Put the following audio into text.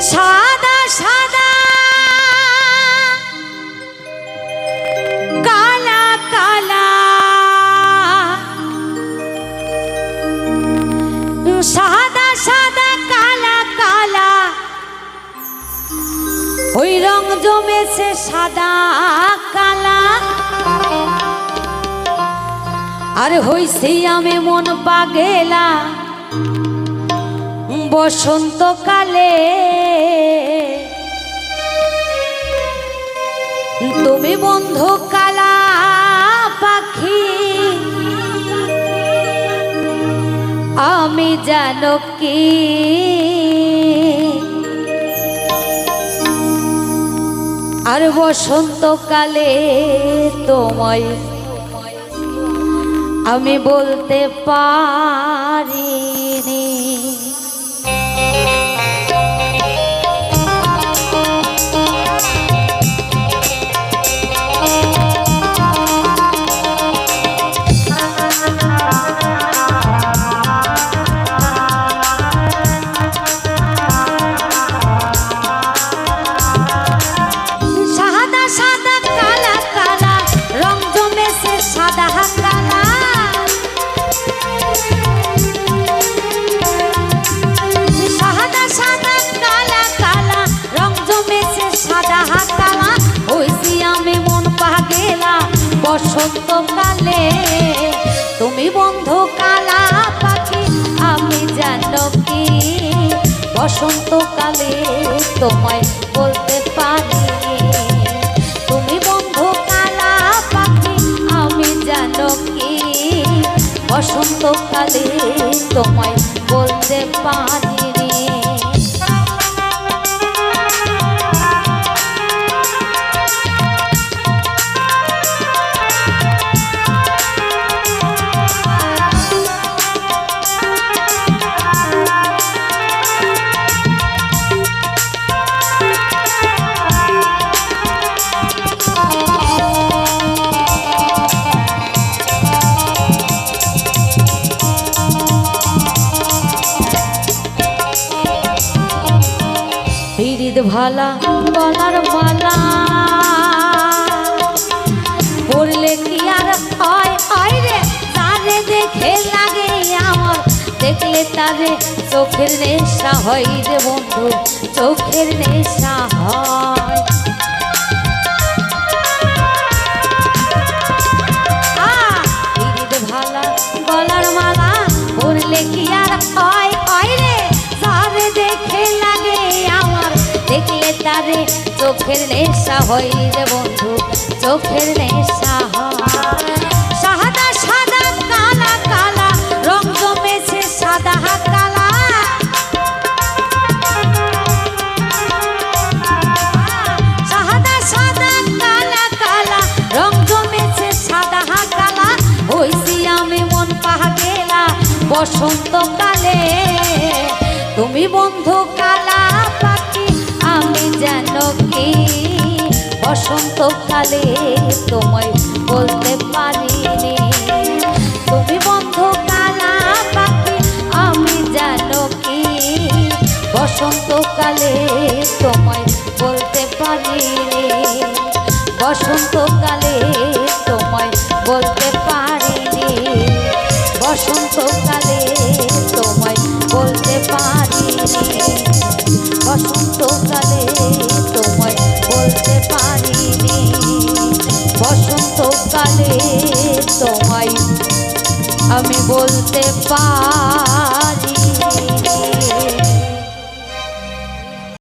সাদা সাদা ওই রং জমেছে সাদা কালা আর হইছি আমি মন পাগেলা। বসন্তকালে তুমি বন্ধু কালা পাখি। আমি জানো কি আর বসন্তকালে তোমায় আমি বলতে পারিনি বসন্তকালে তুমি বন্ধু কালা পাখি, আমি জানো কি? বসন্তকালে তোমায় বলতে পারি। তুমি বন্ধু কালা পাখি, আমি জানো কি? বসন্তকালে তোমায় বলতে পারি ভালা, গলার ভালা। পড়লে কি আর হয়? হয় রে, তারে দেখে লাগে আমার। দেখলে তারে চোখের নেশা হয় রে বন্ধু, চোখের নেশা হয়। দেখলে তারে, চোখের নেশা হয় রে বন্ধু, চোখের নেশা সাদা সাদা, কালা কালা, রং জমেছে সাদা, কালা। সাদা সাদা, কালা কালা, রং জমেছে সাদা, কালা। হইছি আমি মন পাহা গেলা বসন্তকালে তুমি বন্ধু কালা কি বসন্তকালে তোমায় বলতে পারি তুমি বন্ধ কালা পাখি, আমি জানো কি? বসন্তকালে তোমায় বলতে পারিনি বসন্তকালে বসন্তকালে তোমায় আমি বলতে পারি